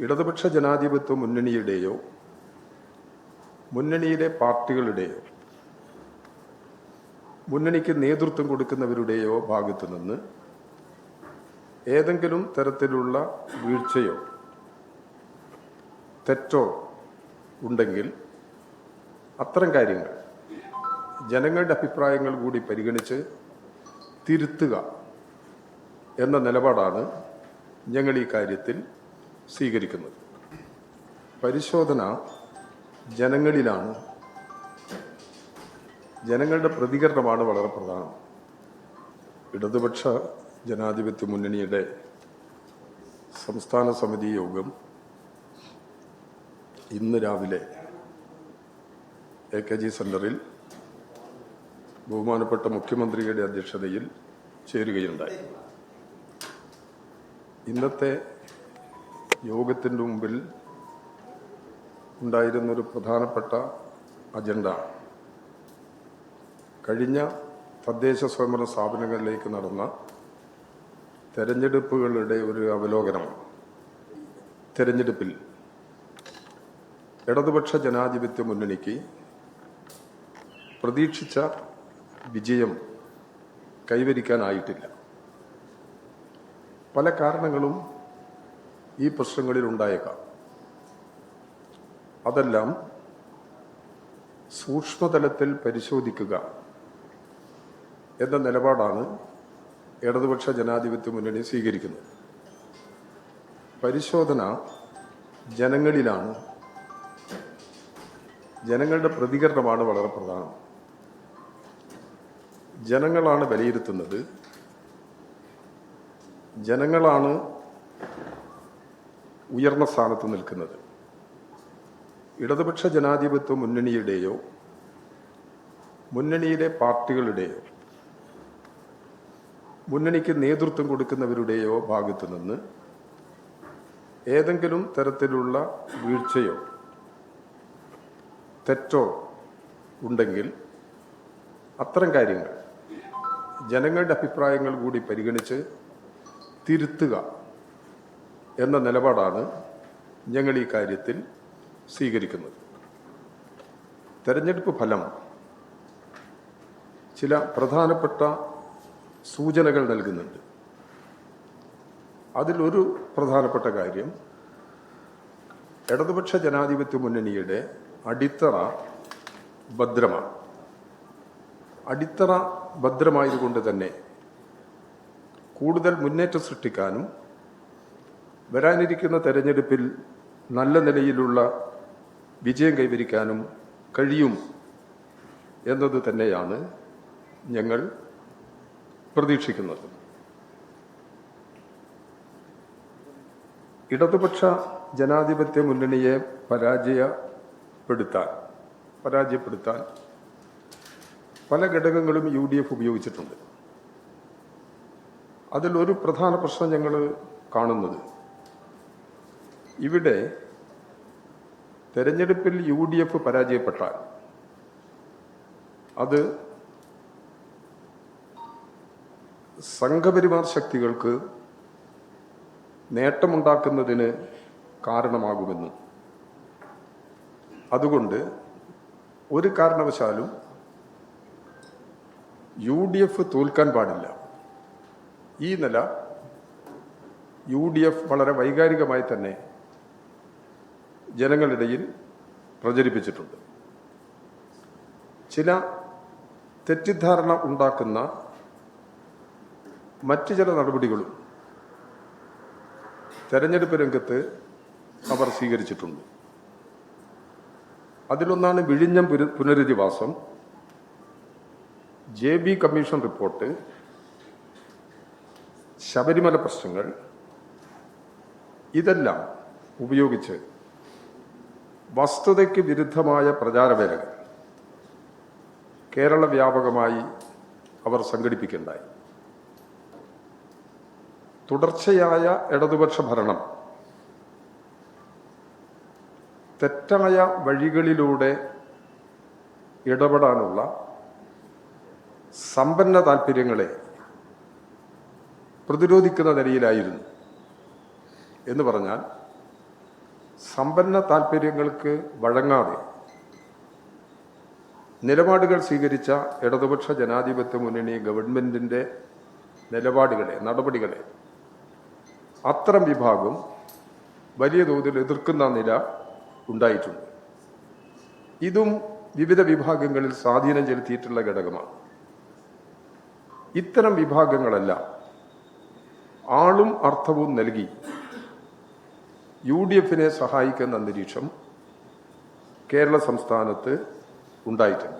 ഇടതുപക്ഷ ജനാധിപത്യ മുന്നണിയുടെയോ മുന്നണിയിലെ പാർട്ടികളുടെയോ മുന്നണിക്ക് നേതൃത്വം കൊടുക്കുന്നവരുടെയോ ഭാഗത്തു നിന്ന് ഏതെങ്കിലും തരത്തിലുള്ള വീഴ്ചയോ തെറ്റോ ഉണ്ടെങ്കിൽ അത്തരം കാര്യങ്ങൾ ജനങ്ങളുടെ അഭിപ്രായങ്ങൾ കൂടി പരിഗണിച്ച് തിരുത്തുക എന്ന നിലപാടാണ് ഞങ്ങൾ ഈ കാര്യത്തിൽ സ്വീകരിക്കുന്നത്. പരിശോധന ജനങ്ങളിലാണ്. ജനങ്ങളുടെ പ്രതികരണമാണ് വളരെ പ്രധാനം. ഇടതുപക്ഷ ജനാധിപത്യ മുന്നണിയുടെ സംസ്ഥാന സമിതി യോഗം ഇന്ന് രാവിലെ എ കെ ജി സെന്ററിൽ ബഹുമാനപ്പെട്ട മുഖ്യമന്ത്രിയുടെ അധ്യക്ഷതയിൽ ചേരുകയുണ്ടായി. ഇന്നത്തെ യോഗത്തിന്റെ മുമ്പിൽ ഉണ്ടായിരുന്നൊരു പ്രധാനപ്പെട്ട അജണ്ട. കഴിഞ്ഞ തദ്ദേശ സ്വയംഭരണ സ്ഥാപനങ്ങളിലേക്ക് നടന്ന തെരഞ്ഞെടുപ്പുകളുടെ ഒരു അവലോകനം. തെരഞ്ഞെടുപ്പിൽ ഇടതുപക്ഷ ജനാധിപത്യ മുന്നണിക്ക് പ്രതീക്ഷിച്ച വിജയം കൈവരിക്കാനായിട്ടില്ല. പല കാരണങ്ങളും ഈ പ്രശ്നങ്ങളിൽ ഉണ്ടായേക്കാം. അതെല്ലാം സൂക്ഷ്മതലത്തിൽ പരിശോധിക്കുക എന്ന നിലപാടാണ് ഇടതുപക്ഷ ജനാധിപത്യ മുന്നണി സ്വീകരിക്കുന്നത്. പരിശോധന ജനങ്ങളിലാണ്. ജനങ്ങളുടെ പ്രതികരണമാണ് വളരെ പ്രധാനം. ജനങ്ങളാണ് വിലയിരുത്തുന്നത്. ജനങ്ങളാണ് ഉയർന്ന സ്ഥാനത്ത് നിൽക്കുന്നത്. ഇടതുപക്ഷ ജനാധിപത്യ മുന്നണിയുടെയോ മുന്നണിയിലെ പാർട്ടികളുടെയോ മുന്നണിക്ക് നേതൃത്വം കൊടുക്കുന്നവരുടെയോ ഭാഗത്തു നിന്ന് ഏതെങ്കിലും തരത്തിലുള്ള വീഴ്ചയോ തെറ്റോ ഉണ്ടെങ്കിൽ അത്തരം കാര്യങ്ങൾ ജനങ്ങളുടെ അഭിപ്രായങ്ങൾ കൂടി പരിഗണിച്ച് തിരുത്തുക. എന്ന നിലപാടാണ് ഞങ്ങൾ ഈ കാര്യത്തിൽ സ്വീകരിക്കുന്നത്. തെരഞ്ഞെടുപ്പ് ഫലം ചില പ്രധാനപ്പെട്ട സൂചനകൾ നൽകുന്നുണ്ട്. അതിലൊരു പ്രധാനപ്പെട്ട കാര്യം ഇടതുപക്ഷ ജനാധിപത്യ മുന്നണിയുടെ അടിത്തറ ഭദ്രമാണ്. അടിത്തറ ഭദ്രമായതുകൊണ്ട് തന്നെ കൂടുതൽ മുന്നേറ്റം സൃഷ്ടിക്കാനും വരാനിരിക്കുന്ന തെരഞ്ഞെടുപ്പിൽ നല്ല നിലയിലുള്ള വിജയം കൈവരിക്കാനും കഴിയും എന്നത് തന്നെയാണ് ഞങ്ങൾ പ്രതീക്ഷിക്കുന്നത്. ഇടതുപക്ഷ ജനാധിപത്യ മുന്നണിയെ പരാജയപ്പെടുത്താൻ പരാജയപ്പെടുത്താൻ പല ഘടകങ്ങളും യു ഡി എഫ് ഉപയോഗിച്ചിട്ടുണ്ട്. അതിലൊരു പ്രധാന പ്രശ്നം ഞങ്ങൾ കാണുന്നത് ഇവിടെ തെരഞ്ഞെടുപ്പിൽ യു ഡി എഫ് പരാജയപ്പെട്ടാൽ അത് സംഘപരിവാർ ശക്തികൾക്ക് നേട്ടമുണ്ടാക്കുന്നതിന് കാരണമാകുമെന്ന്. അതുകൊണ്ട് ഒരു കാരണവശാലും യു ഡി എഫ് തോൽക്കാൻ പാടില്ല. ഈ നില യു ഡി എഫ് വളരെ വൈകാരികമായി തന്നെ ജനങ്ങളിടയിൽ പ്രചരിപ്പിച്ചിട്ടുണ്ട്. ചില തെറ്റിദ്ധാരണ ഉണ്ടാക്കുന്ന മറ്റു ചില നടപടികളും തെരഞ്ഞെടുപ്പ് രംഗത്ത് അവർ സ്വീകരിച്ചിട്ടുണ്ട്. അതിലൊന്നാണ് വിഴിഞ്ഞം പുനരധിവാസം. J B commission report Sabarimala പ്രശ്നങ്ങൾ ഇതെല്ലാം ഉപയോഗിച്ച് വസ്തുതയ്ക്ക് വിരുദ്ധമായ പ്രചാരവേലകൾ കേരള വ്യാപകമായി അവർ സംഘടിപ്പിക്കുണ്ടായി തുടർച്ചയായ ഇടതുപക്ഷ ഭരണം തെറ്റായ വഴികളിലൂടെ ഇടപെടാനുള്ള സമ്പന്ന താല്പര്യങ്ങളെ പ്രതിരോധിക്കുന്ന നിലയിലായിരുന്നു എന്ന് പറഞ്ഞാൽ സമ്പന്ന താൽപ്പര്യങ്ങൾക്ക് വഴങ്ങാതെ നിലപാടുകൾ സ്വീകരിച്ച ഇടതുപക്ഷ ജനാധിപത്യ മുന്നണി ഗവൺമെന്റിന്റെ നിലപാടുകളെ നടപടികളെ അത്തരം വിഭാഗം വലിയ തോതിൽ എതിർക്കുന്ന നില ഉണ്ടായിട്ടുണ്ട്. ഇതും വിവിധ വിഭാഗങ്ങളിൽ സ്വാധീനം ചെലുത്തിയിട്ടുള്ള ഘടകമാണ്. ഇത്തരം വിഭാഗങ്ങളെല്ലാം ആളും അർത്ഥവും നൽകി യു ഡി എഫിനെ സഹായിക്കുന്ന അന്തരീക്ഷം കേരള സംസ്ഥാനത്ത് ഉണ്ടായിട്ടുണ്ട്.